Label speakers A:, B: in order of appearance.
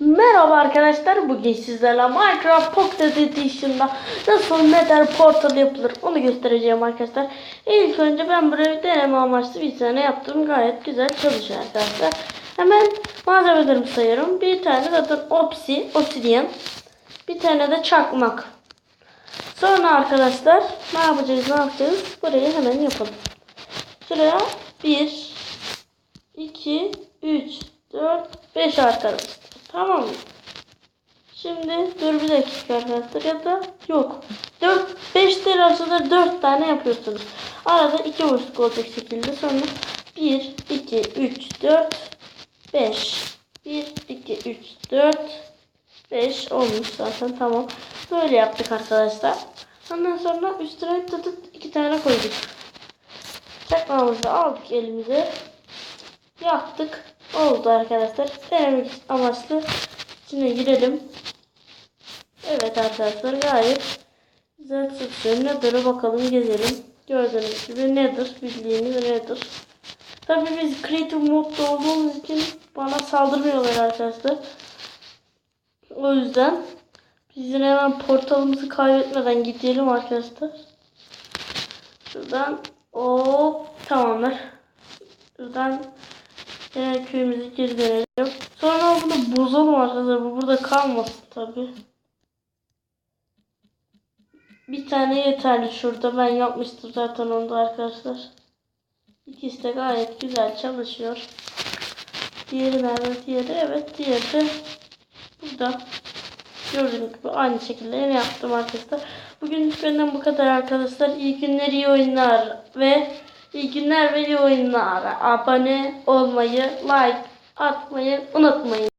A: Merhaba arkadaşlar. Bugün sizlerle Minecraft Pocket Edition'da nasıl Nether Portal yapılır onu göstereceğim arkadaşlar. İlk önce ben buraya bir deneme amaçlı bir tane yaptım. Gayet güzel çalışıyor arkadaşlar. Hemen malzemelerimi sayıyorum. Bir tane zaten opsi, obsidian. Bir tane de çakmak. Sonra arkadaşlar ne yapacağız ne yapacağız? Burayı hemen yapalım. Şuraya 1 2 3 4 5 arkadaşlar. Tamam? Şimdi dur bir dakika arkadaşlar ya da yok. 4 5 değil aslında 4 tane yapıyorsunuz. Arada 2 boşluk olacak şekilde sonra 1 2 3 4 5 1 2 3 4 5 olmuş zaten tamam. Böyle yaptık arkadaşlar. Ondan sonra üstüne tutup iki tane koyduk. Çakmağımızı aldık elimize. Yaktık. Oldu arkadaşlar. Denemek amaçlı içine girelim. Evet arkadaşlar gayet güzel çıkıyor. Nether'a bakalım gezelim. Gördüğünüz gibi Nether bildiğiniz Nether. Tabi biz Creative modda olduğumuz için bana saldırmıyorlar arkadaşlar. O yüzden biz yine hemen portalımızı kaybetmeden gidelim arkadaşlar. Şuradan hop tamamdır. Şuradan yine köyümüze geri dönelim. Sonra bunu bozalım arkadaşlar. Bu burada kalmasın tabi. Bir tane yeterli şurada. Ben yapmıştım zaten onu da arkadaşlar. İkisi de gayet güzel çalışıyor. Diğeri nerede? Diğeri evet. Diğeri de burada. Gördüğünüz gibi aynı şekilde yine yaptım arkadaşlar. Bugünlük benden bu kadar arkadaşlar. İyi günler, iyi oyunlar ve iyi günler ve iyi. Abone olmayı, like atmayı unutmayın.